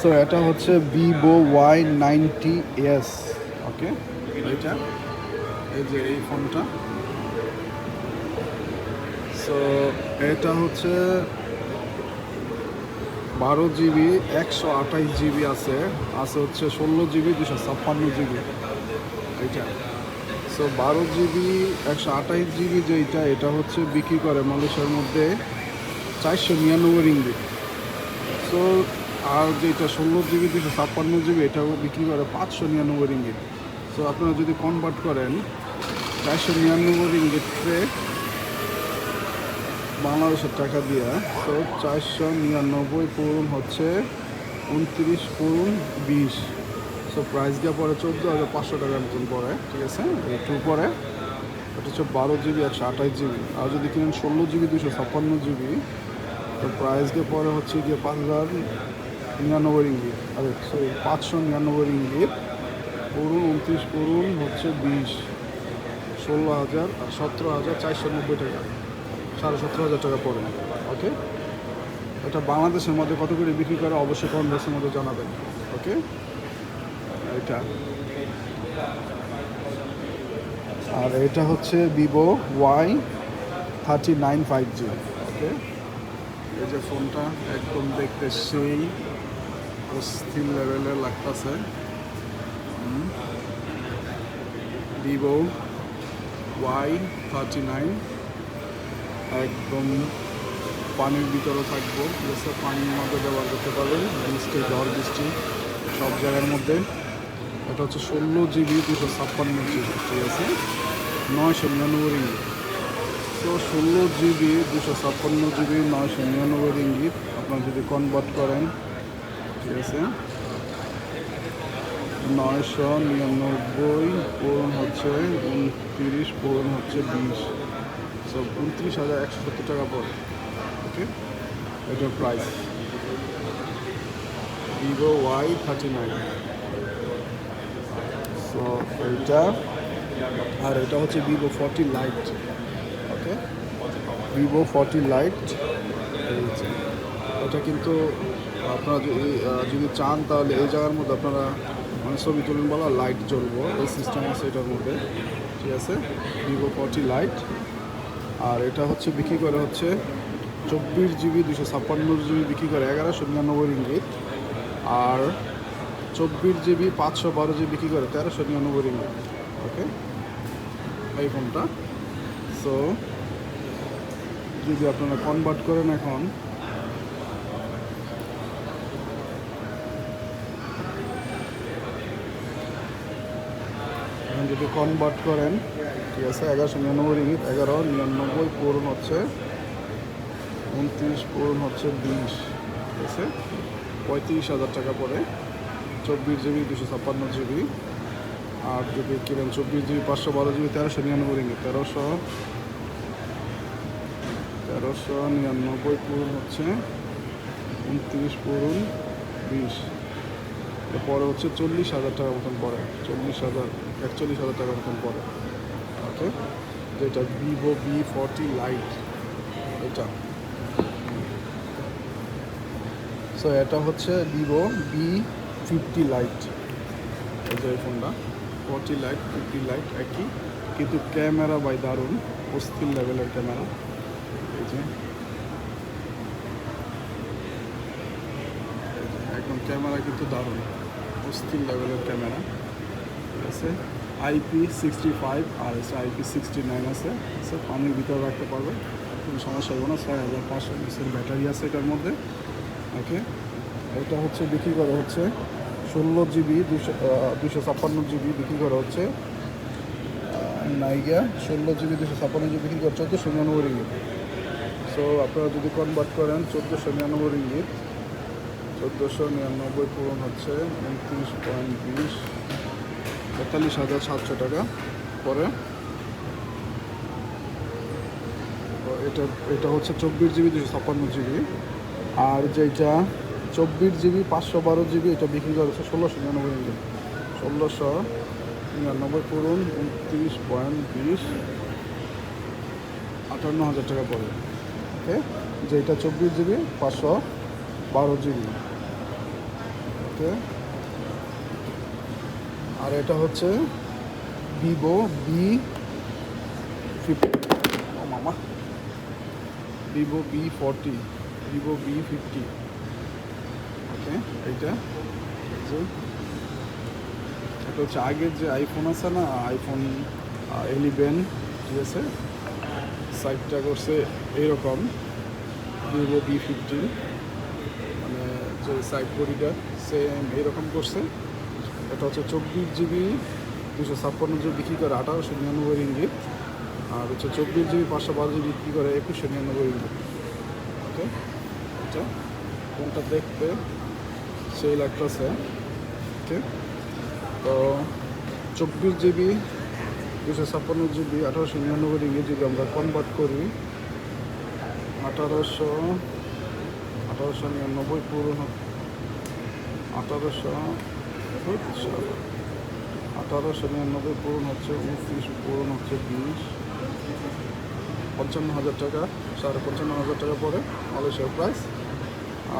So এটা হচ্ছে Vivo Y ninety S okay এইটা, এই যে এই ফোনটা। সো এটা হচ্ছে বারো জিবি, একশো আঠাইশ জিবি আছে। আছে হচ্ছে ষোলো জিবি দুশো ছাপ্পান্ন জিবি। এইটা। সো বারো জিবি, একশো আঠাইশ জিবি যেইটা, এটা হচ্ছে বিক্রি করে মালয়েশিয়ার মধ্যে চারশো নিরানব্বই রিঙ্গি। সো আর যেটা ষোলো জিবি দুশো ছাপ্পান্ন জিবি এটাও বিক্রি করে পাঁচশো নিরানব্বই রিঙ্গিত। সো আপনারা যদি কনভার্ট করেন, চারশো নিরানব্বই রিঙ্গিতে বাংলাদেশের টাকা দিয়ে তো চারশো নিরানব্বই পূরণ হচ্ছে উনত্রিশ পূরণ বিশ। সো প্রাইস দিয়ে পরে চোদ্দ হাজার পাঁচশো টাকার মতন পড়ে, ঠিক আছে? একটু পরে এটা হচ্ছে বারো জিবি, একশো আঠাশ জিবি। আর যদি কিনেন ষোলো জিবি দুশো ছাপ্পান্ন জিবি, তো প্রাইস দিয়ে পরে হচ্ছে গিয়ে পাঁচ হাজার নিরানব্বই রিঙ্গিত আরে সরি পাঁচশো নিরানব্বই রিঙ্গিত পূরণ উনত্রিশ পূরণ হচ্ছে বিশ, ষোলো হাজার আর সতেরো হাজার চারশো নব্বই টাকা। সাড়ে সতেরো হাজার টাকা পড়ে ওকে এটা বাংলাদেশের মধ্যে কত করে বিক্রি করে, অবশ্যই কনভার্সের মধ্যে জানাবেন ওকে এটা। আর এটা হচ্ছে Vivo Y thirty nine five G okay এই যে ফোনটা একদম দেখতে সেই অস্থির লেভেলের লাগতেছে ভিভো ওয়াই থার্টি নাইন একদম পানির ভিতরে থাকব। আছে, পানির মধ্যে ব্যবহার করতে পারবেন। বৃষ্টি, ঝড়, বৃষ্টি, সব জায়গার মধ্যে। এটা হচ্ছে ষোলো জিবি, দুশো ছাপ্পান্ন জিবি, ঠিক আছে? নয়শো নিরানব্বই রিঙ্গিত। তো ষোলো জিবি, দুশো ছাপ্পান্ন জিবি, নয়শো নিরানব্বই রিঙ্গিত। আপনারা যদি কনভার্ট করেন ঠিক আছে? নয়শো নিরানব্বই পূরণ হচ্ছে উনত্রিশ, পূরণ হচ্ছে বিশ। সব উনত্রিশ হাজার একশো সত্তর টাকা পড়ে। ওকে এটার price Vivo Y thirty nine so এইটা আর এটা হচ্ছে Vivo forty lite okay Vivo forty lite এটা কিন্তু আপনারা যদি চান তাহলে এই জায়গার মধ্যে আপনারা মানে ছবি তুলুন বলা লাইট জ্বলবো, এই সিস্টেম আছে এটার মধ্যে, ঠিক আছে? ভিভো ফর্টি লাইট আর এটা হচ্ছে বিক্রি করে হচ্ছে চব্বিশ জিবি দুশো ছাপ্পান্ন জিবি বিক্রি করে এগারোশো নিরানব্বই রিঙ্গিত আর চব্বিশ জিবি পাঁচশো বারো জিবি বিক্রি করে তেরোশো নিরানব্বই রিঙ্গিত ওকে এই ফোনটা সো যদি আপনারা কনভার্ট করেন এখন এখন যদি কনভার্ট করেন, ঠিক আছে, এগারোশো নিরানব্বই রিঙ্গিত এগারো নিরানব্বই পূরণ হচ্ছে উনত্রিশ, পূরণ হচ্ছে বিশ, ঠিক আছে? পঁয়ত্রিশ হাজার টাকা পড়ে চব্বিশ জিবি, দুশো ছাপ্পান্ন জিবি। আর যদি কিনেন চব্বিশ জিবি, পাঁচশো বারো জিবি, তেরোশো নিরানব্বই রিঙ্গিত তেরোশো তেরোশো নিরানব্বই পূরণ হচ্ছে উনত্রিশ পূরণ বিশ। পরে হচ্ছে চল্লিশ হাজার টাকার মতন পড়ে। চল্লিশ হাজার, একচল্লিশ হাজার টাকার মতন পড়ে। ওকে? যেটা ভিভো বি ফর্টি লাইট এটা। সো এটা হচ্ছে ভিভো বি ফিফটি লাইট এই যে ফোনটা। ফর্টি লাইট ফিফটি লাইট একই। কিন্তু ক্যামেরা বাই দারুণ। অস্থির লেভেলের ক্যামেরা এই যে একদম ক্যামেরা কিন্তু দারুণ। অস্থির লেভেলের ক্যামেরা। ঠিক আছে? আইপি সিক্সটি ফাইভ আর এসে আইপি সিক্সটি নাইন আছে। সে পানির ভিতরে রাখতে পারবে। কোনো সমস্যা হবে না। ছয় হাজার পাঁচশো এমএসের ব্যাটারি আছে এটার মধ্যে। ওকে? এটা হচ্ছে বিক্রি করা হচ্ছে ষোলো জিবি, দুশো দুশো ছাপ্পান্ন জিবি বিক্রি করা হচ্ছে। নাইগা, ষোলো জিবি, দুশো ছাপ্পান্ন জিবি বিক্রি করে চোদ্দোশো নিরানব্বই রিঙ্গিত। সো আপনারা যদি কনভার্ট করেন, চোদ্দোশো নিরানব্বই রিঙ্গিত। চোদ্দোশো নিরানব্বই পূরণ হচ্ছে, উনত্রিশ পয়েন্ট বিশ, তেতাল্লিশ হাজার সাতশো টাকা পরে। এটা এটা হচ্ছে চব্বিশ জিবি দুশো ছাপ্পান্ন জিবি। আর যেটা চব্বিশ জিবি পাঁচশো বারো জিবি, এটা বিক্রি করা হচ্ছে ষোলোশো নিরানব্বই রিঙ্গিত ষোলোশো নিরানব্বই পূরণ, উনত্রিশ পয়েন্ট বিশ, আটান্ন হাজার টাকা পড়ে ওকে যেটা চব্বিশ জিবি, পাঁচশো বারো জিবি। ওকে। আর এটা হচ্ছে ভিভো বি ফিফটি ও মামা। Vivo V forty Vivo V fifty okay, এইটা। এটা হচ্ছে আগের যে আইফোন আছে না আইফোন এলিভেন ঠিক আছে? সাইডটা করছে এইরকম ভিভো বি ফিফটিন মানে যে সাইড বডিটা সেম এইরকম করছে। এটা হচ্ছে চব্বিশ জিবি দুশো ছাপ্পান্ন জিবি বিক্রি করে আঠারোশো নিরানব্বই রিঙ্গিত। আর হচ্ছে চব্বিশ জিবি পাঁচশো বারো জিবি বিক্রি করে একুশশো নিরানব্বই রিঙ্গিত। ওকে? আচ্ছা কোনটা দেখতে সেই লাগতেছে। ওকে? তো চব্বিশ জিবি দুশো ছাপ্পান্ন জিবি আঠারোশো নিরানব্বই রিঙ্গিত যদি আমরা কনভার্ট করি, আঠারোশো আঠারোশো নিরানব্বই পুরনো আঠারোশো আঠারোশো নিরানব্বই পূরণ হচ্ছে উনত্রিশ, পূরণ হচ্ছে বিশ। পঞ্চান্ন হাজার টাকা, সাড়ে পঞ্চান্ন হাজার টাকা পড়ে মালয়েশিয়ার প্রাইস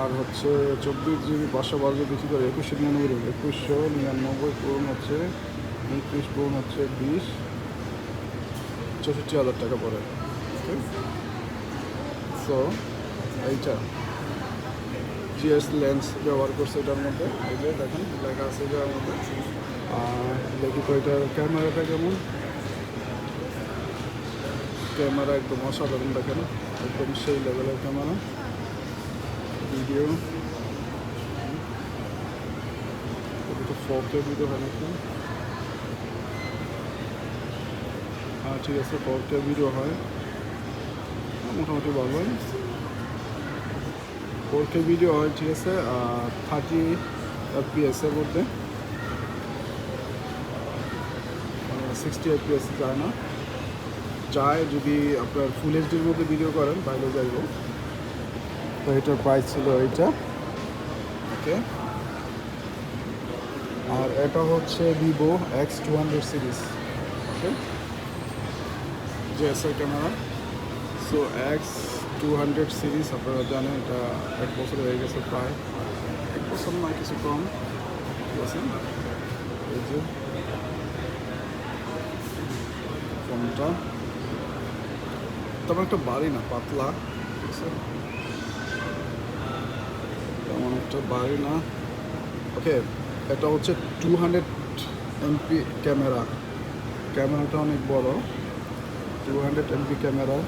আর হচ্ছে চব্বিশ জিবি পাঁচশো বারো জিবি বিক্রি করে একুশশো নিরানব্বই একুশশো নিরানব্বই, পূরণ হচ্ছে উনত্রিশ, পূরণ হচ্ছে বিশ। চৌষট্টি হাজার টাকা পড়ে সো এইটা। জিএস লেন্স ব্যবহার করছে এটার মধ্যে। এই যে দেখেন, লেখা আছে মধ্যে। আর দেখি তো এটার ক্যামেরাটা কেমন? ক্যামেরা একদম অসাধারণ দেখেন, একদম সেই লেভেলের camera. Video. Four K video হয় নাকি? হ্যাঁ ঠিক আছে ফোর কে ভিডিও হয়। মোটামুটি ভালোই। ফোর কে ভিডিও হয়, ঠিক আছে? থার্টি এফপিএসের মধ্যে। সিক্সটি এফপিএস যায় না। যায় যদি আপনার ফুল এইচডির মধ্যে ভিডিও করেন, তাহলে যাইব। তো এটার প্রাইস ছিল এইটা। ওকে আর এটা হচ্ছে Vivo X two hundred series okay GSR camera so X two hundred series আপনারা জানেন, এটা এক বছর হয়ে গেছে প্রায়। এক বছর না কিছু কম। ঠিক আছে? এই যে ফোনটা। তেমন একটা বাড়ি না, পাতলা। ঠিক আছে? তেমন একটা বাড়ি না। ওকে, এটা হচ্ছে টু হান্ড্রেড এমপি ক্যামেরা ক্যামেরাটা অনেক বড়। টু হান্ড্রেড এমপি ক্যামেরা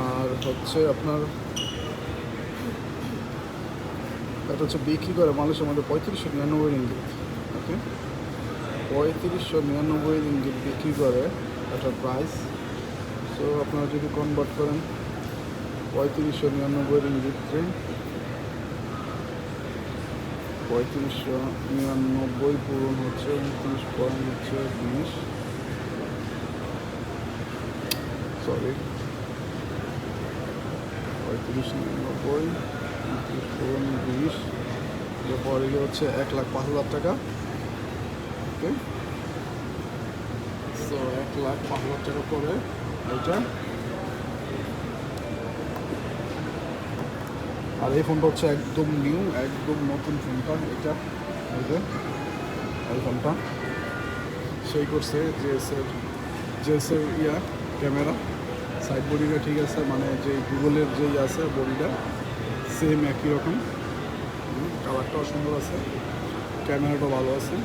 আর হচ্ছে আপনার, এটা হচ্ছে বিক্রি করে মানুষের মধ্যে পঁয়ত্রিশশো নিরানব্বই রিঙ্গিত ওকে পঁয়ত্রিশশো নিরানব্বই রিঙ্গিত বিক্রি করে এটার প্রাইস তো আপনারা যদি কনভার্ট করেন পঁয়ত্রিশশো নিরানব্বই রিঙ্গিতে পঁয়ত্রিশশো নিরানব্বই পূরণ হচ্ছে উনত্রিশ পয়েন্ট হচ্ছে বিশ। সরি উনত্রিশ পূরণ বিশ। পরে হচ্ছে এক লাখ পাঁচ হাজার টাকা। ওকে। সো এক লাখ পাঁচ হাজার টাকা পরে এটা। আর এই ফোনটা হচ্ছে একদম নিউ, একদম নতুন ফোনটা এটা। এই যে, এই ফোনটা। সেই করছে জিএসের জিএসের ইয়া, ক্যামেরা। সাইড বডিটা ঠিক আছে মানে যে গুগলের যেই আছে বডিটা সেম একই রকম। কালারটাও সুন্দর আছে ক্যামেরাটাও ভালো আছে।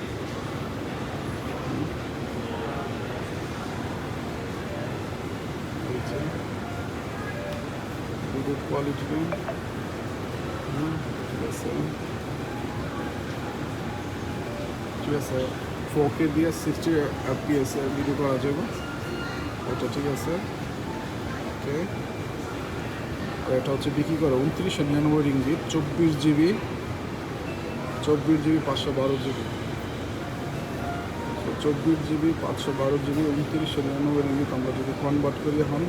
কোয়ালিটি ঠিক আছে। ঠিক আছে ফোর কে দিয়ে সিক্সটি এফপিএস ভিডিও করা যাবে। ওটা ঠিক আছে। ওকে এটা হচ্ছে বিক্রি করে উনত্রিশশো নিরানব্বই রিঙ্গিত চব্বিশ জিবি চব্বিশ জিবি পাঁচশো বারো জিবি। চব্বিশ জিবি পাঁচশো বারো জিবি, উনত্রিশশো নিরানব্বই রিঙ্গিত আমরা যদি কনভার্ট করি এখন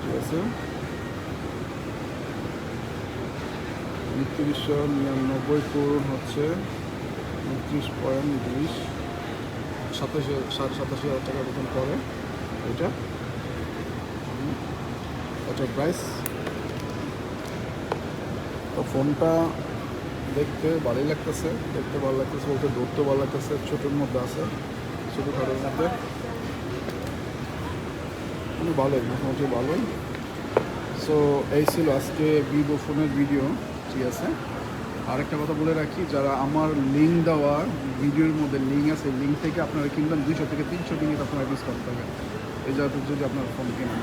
ঠিক আছে? উনত্রিশশো নিরানব্বই পূরণ হচ্ছে উনত্রিশ পয়েন্ট বিশ, সাতাশি সাতাশি হাজার টাকা মতন পড়ে এটা এটার প্রাইস। তো ফোনটা দেখতে ভালোই লাগতেছে, দেখতে ভালো লাগতেছে বলতে ধরতে ভালো লাগতেছে, ছোটোর মধ্যে আছে, ছোটো খাটোর মধ্যে। মানে ভালোই, মোটামুটি ভালোই। সো এই ছিল আজকে ভিভো ফোনের ভিডিও ঠিক আছে? আরেকটা কথা বলে রাখি, যারা আমার লিঙ্ক দেওয়া ভিডিওর মধ্যে লিঙ্ক আছে লিঙ্ক থেকে আপনারা কিনবেন দুইশো থেকে তিনশো টিকিট আপনারা ডিসকাউন্ট পাবেন। এই জায়গাতে যদি আপনার ফোন কেনেন।